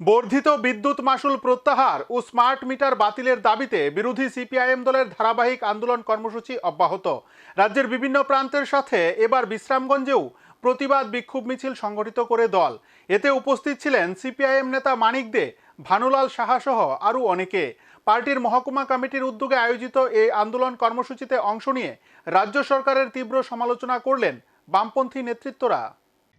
বর্ধিত বিদ্যুৎ মাসুল প্রত্যাহার ও স্মার্ট মিটার বাতিলের দাবিতে বিরোধী সিপিআইএম দলের ধারাবাহিক আন্দোলন কর্মসূচি অব্যাহত। রাজ্যের বিভিন্ন প্রান্তের সাথে এবার বিশ্রামগঞ্জেও প্রতিবাদ বিক্ষোভ মিছিল সংগঠিত করে দল। এতে উপস্থিত ছিলেন সিপিআইএম নেতা মানিক দে, ভানুলাল সাহা সহ আরও অনেকে। পার্টির মহকুমা কমিটির উদ্যোগে আয়োজিত এই আন্দোলন কর্মসূচিতে অংশ নিয়ে রাজ্য সরকারের তীব্র সমালোচনা করলেন বামপন্থী নেতৃত্বরা।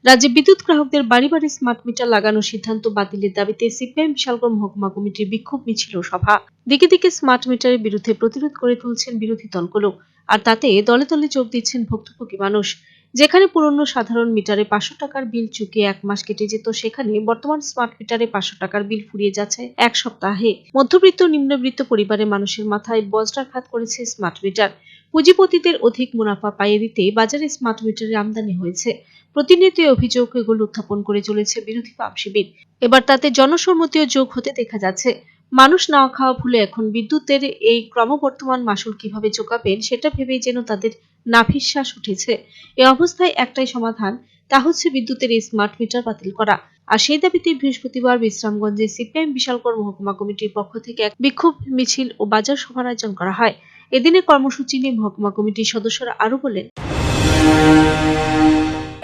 রাজ্যে বিদ্যুৎ গ্রাহকদের বাড়ি বাড়ি স্মার্ট মিটার লাগানোর সিদ্ধান্ত বাতিলের দাবিতে সিপিআইএম বিশালগড় মহকুমা কমিটির বিক্ষোভ মিছিল সভা। দিকে দিকে স্মার্ট মিটারের বিরুদ্ধে প্রতিরোধ করে তুলছেন বিরোধী দলগুলো, আর তাতে দলে দলে যোগ দিচ্ছেন ভুক্তভোগী মানুষ। যেখানে পুরনো সাধারণ মিটারে পাঁচশো টাকার বিল চুকিয়ে এক মাস কেটে যেত, সেখানে বর্তমান স্মার্ট মিটারে পাঁচশো টাকার বিল ফুরিয়ে যাচ্ছে এক সপ্তাহে। মধ্যবিত্ত নিম্নবৃত্ত নিম্নবিত্ত পরিবারের মানুষের মাথায় বজ্রাঘাত করেছে স্মার্ট মিটার পুঁজিপতিদের অধিক মুনাফা পাইয়ে দিতে বাজারে স্মার্ট মিটারের আমদানি হয়েছে। প্রতিনিয়ত এই অভিযোগ এগুলো উত্থাপন করে চলেছে বিরোধী বাম শিবির। এবার তাতে জনসম্মতিও যোগ হতে দেখা যাচ্ছে। মানুষ না খাওয়া ভুলে এখন বিদ্যুতের এই ক্রমবর্ধমান মাসুল কীভাবে চোকাবেন সেটা ভেবেই যেন তাদের নাভিশ্বাস উঠেছে। এ অবস্থায় একটাই সমাধান, তা হচ্ছে বিদ্যুতের এই স্মার্ট মিটার বাতিল করা। আর সেই দাবিতে বৃহস্পতিবার বিশ্রামগঞ্জে সিপিআইএম বিশালগড় মহকুমা কমিটির পক্ষ থেকে এক বিক্ষোভ মিছিল ও বাজার সভার আয়োজন করা হয়। এদিনে কর্মসূচি নিয়ে মহকুমা কমিটির সদস্যরা আরও বলেন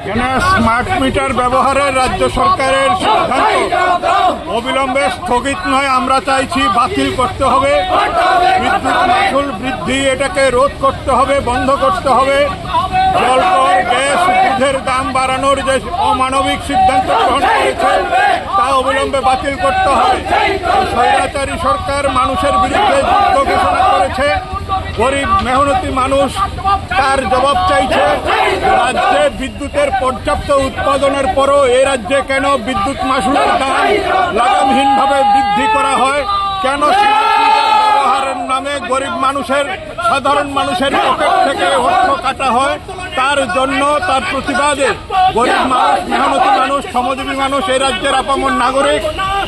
কেন স্মার্ট মিটার ব্যবহারের রাজ্য সরকারের সিদ্ধান্ত। অবিলম্বে স্থগিত নয়, আমরা চাইছি বাতিল করতে হবে। বিদ্যুৎ মাসুল বৃদ্ধি, এটাকে রোধ করতে হবে, বন্ধ করতে হবে। জলকর, গ্যাস, দুধের দাম বাড়ানোর যে অমানবিক সিদ্ধান্ত গ্রহণ করেছে, তা অবিলম্বে বাতিল করতে হবে। স্বৈরাচারী সরকার মানুষের বিরুদ্ধে যুদ্ধ ঘোষণা করেছে। গরিব, মেহনতি মানুষ তার জবাব চাইছে। বিদ্যুতের পর্যাপ্ত উৎপাদনের পরও এ রাজ্যে কেন বিদ্যুৎ মাসুলের দাম লাগামহীনভাবে বৃদ্ধি করা হয়? কেন ব্যবহারের নামে গরিব মানুষের, সাধারণ মানুষের পকেট থেকে অর্থ কাটা হয়? তার জন্য তার প্রতিবাদে গরিব মানুষ, মেহনতি মানুষ, শ্রমজীবী মানুষ এই রাজ্যের আপামর নাগরিক,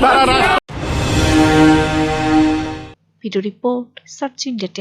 তারা রাষ্ট্র ভিডিও রিপোর্ট, সার্চ ইন্ডিয়া